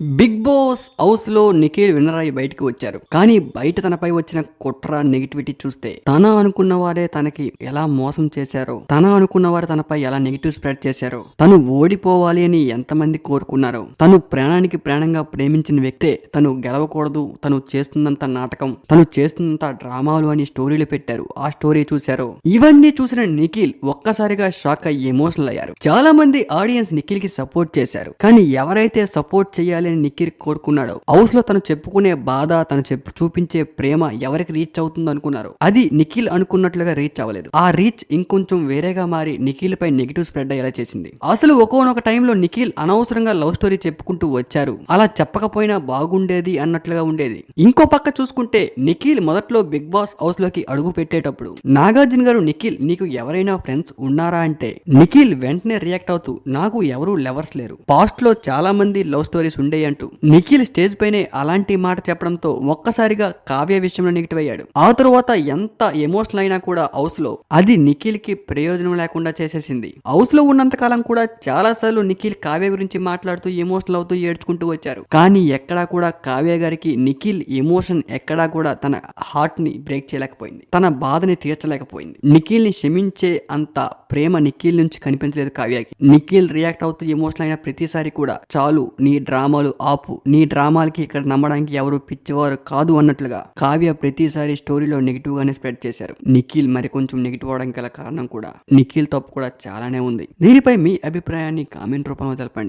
Big boss హౌస్లో Nikhil winner అయి బయటకు వచ్చారు. కానీ బయట తనపై వచ్చిన కుట్ర నెగిటివిటీ చూస్తే తన అనుకున్న వారే తనకి ఎలా మోసం చేశారో తన అనుకున్న వారు తనపై ఎలా నెగిటివ్ స్ప్రెడ్ చేశారో తను ఓడిపోవాలి అని ఎంతమంది కోరుకున్నారో తను ప్రాణానికి ప్రాణంగా ప్రేమించిన వ్యక్తే తను గెలవకూడదు తను చేస్తున్నంత నాటకం తను చేస్తున్నంత డ్రామాలు అని స్టోరీలు పెట్టారు. ఆ స్టోరీ చూశారో ఇవన్నీ చూసిన నిఖిల్ ఒక్కసారిగా షాక్ అయ్యి ఎమోషనల్ అయ్యారు. చాలా మంది ఆడియన్స్ నిఖిల్కి సపోర్ట్ చేశారు. కానీ ఎవరైతే సపోర్ట్ చేయాలి అని నిఖిల్ కోరుకున్నాడు. హౌస్లో తను చెప్పుకునే బాధ తను చెప్పు చూపించే ప్రేమ ఎవరికి రీచ్ అవుతుందో అనుకున్నారు. అది నిఖిల్ అనుకున్నట్లుగా రీచ్ అవ్వలేదు. ఆ రీచ్ ఇంకొంచెం వేరేగా మారి నిఖిల్ పై నెగిటివ్ స్ప్రెడ్ అయ్యేలా చేసింది. అసలు ఒక్కొక్క టైంలో నిఖిల్ అనవసరంగా లవ్ స్టోరీ చెప్పుకుంటూ వచ్చారు. అలా చెప్పకపోయినా బాగుండేది అన్నట్లుగా ఉండేది. ఇంకో పక్క చూసుకుంటే నిఖిల్ మొదట్లో బిగ్ బాస్ హౌస్లోకి అడుగు పెట్టేటప్పుడు నాగార్జున గారు నిఖిల్ నీకు ఎవరైనా ఫ్రెండ్స్ ఉన్నారా? అంటే నిఖిల్ వెంటనే రియాక్ట్ అవుతూ నాకు ఎవరు లెవర్స్ లేరు. పాస్ట్లో చాలా మంది లవ్ స్టోరీస్ ఉండే అంటూ నిఖిల్ స్టేజ్ పైనే అలాంటి మాట చెప్పడంతో ఒక్కసారిగా కావ్య విషయంలో నెగిటివ్ అయ్యాడు. ఆ తరువాత ఎంత ఎమోషనల్ అయినా కూడా హౌస్లో అది నిఖిల్కి ప్రయోజనం లేకుండా చేసేసింది. హౌస్లో ఉన్నంత కాలం కూడా చాలా సార్లు నిఖిల్ కావ్య గురించి మాట్లాడుతూ ఎమోషనల్ అవుతూ ఏడ్చుకుంటూ వచ్చారు. కానీ ఎక్కడా కూడా కావ్య గారికి నిఖిల్ ఎమోషన్ ఎక్కడా కూడా తన హార్ట్ని బ్రేక్ చేయలేకపోయింది. తన బాధని తీర్చలేకపోయింది. నిఖిల్ని క్షమించే అంత ప్రేమ నిఖిల్ నుంచి కనిపించలేదు కావ్యకి. నిఖిల్ రియాక్ట్ అవుతూ ఎమోషనల్ అయిన ప్రతిసారి కూడా చాలు నీ డ్రామాలు ఆపు. నీ డ్రామాలకి ఇక్కడ నమ్మడానికి ఎవరు పిచ్చివారు కాదు అన్నట్లుగా కావ్య ప్రతిసారి స్టోరీలో నెగిటివ్ గానే స్ప్రెడ్ చేశారు. నిఖిల్ మరి కొంచెం నెగిటివ్ అవడానికి గల కారణం కూడా. నిఖిల్ తప్పు కూడా చాలానే ఉంది. దీనిపై మీ అభిప్రాయాన్ని కామెంట్ రూపంలో తెలపండి.